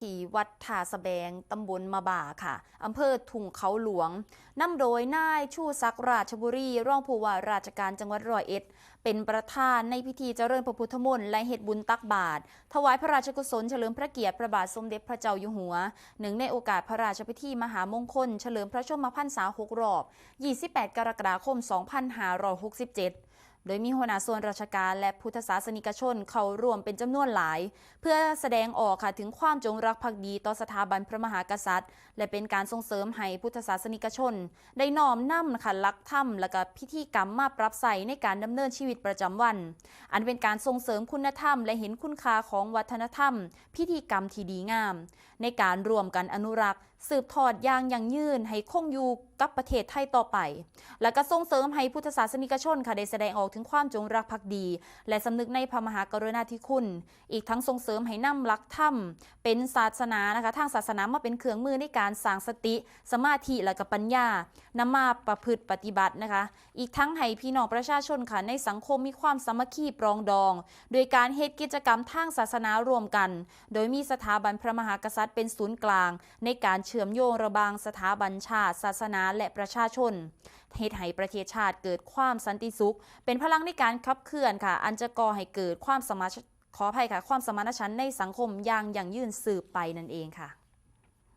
ที่วัดท่าสแบง ตำบลมาบ่าค่ะ อำเภอทุ่งเขาหลวงนำโดยนายชูศักดิ์ราชบุรี ร่องผู้ว่าราชการจังหวัดร้อยเอ็ด เป็นประธานในพิธีเจริญพระพุทธมนต์และเฮ็ดบุญตักบาตรถวายพระราชกุศลเฉลิมพระเกียรติพระบาทสมเด็จพระเจ้าอยู่หัว หนึ่งในโอกาสพระราชพิธีมหามงคล เฉลิมพระชนมพรรษา6รอบ 28 กรกฎาคม 2567 โดยมีหัวหน้าส่วนราชการและพุทธศาสนิกชนเข้าร่วมเป็นจำนวนหลาย เพื่อแสดงออกค่ะถึงความจงรักภักดีต่อสถาบันพระมหากษัตริย์ และเป็นการส่งเสริมให้พุทธศาสนิกชน ได้น้อมนำค่ะลักธรรมและก็พิธีกรรมมาปรับใส่ในการดำเนินชีวิตประจำวัน อันเป็นการส่งเสริมคุณธรรม และเห็นคุณค่าของวัฒนธรรม พิธีกรรมที่ดีงาม ในการรวมกันอนุรักษ์สืบทอดอย่างยั่งยืนให้คงอยู่กับประเทศไทยต่อไป และก็ส่งเสริมให้พุทธศาสนิกชนค่ะได้แสดงออกถึงความจงรักภักดี และสำนึกในพระมหากรุณาธิคุณ อีกทั้งส่งเสริมให้นำหลักธรรม เป็นศาสนานะคะทางศาสนามาเป็นเครื่องมือในการสร้างสติ สมาธิและก็ปัญญานำมาประพฤติปฏิบัตินะคะ อีกทั้งให้พี่น้องประชาชนค่ะในสังคมมีความสามัคคีปรองดอง โดยการเฮ็ดกิจกรรมทางศาสนารวมกัน โดยมีสถาบันพระมหากษัตริย์เป็นศูนย์กลางในการเชื่อมโยงระบางสถาบันชาติ ศาสนาและประชาชนเหตุให้ประเทศชาติเกิดความสันติสุข เป็นพลังในการขับเคลื่อนค่ะ อันจะก่อให้เกิดความสมาขออภัยค่ะ ความสมานฉันท์ในสังคมอย่างยั่งยืนสืบไปนั่นเองค่ะ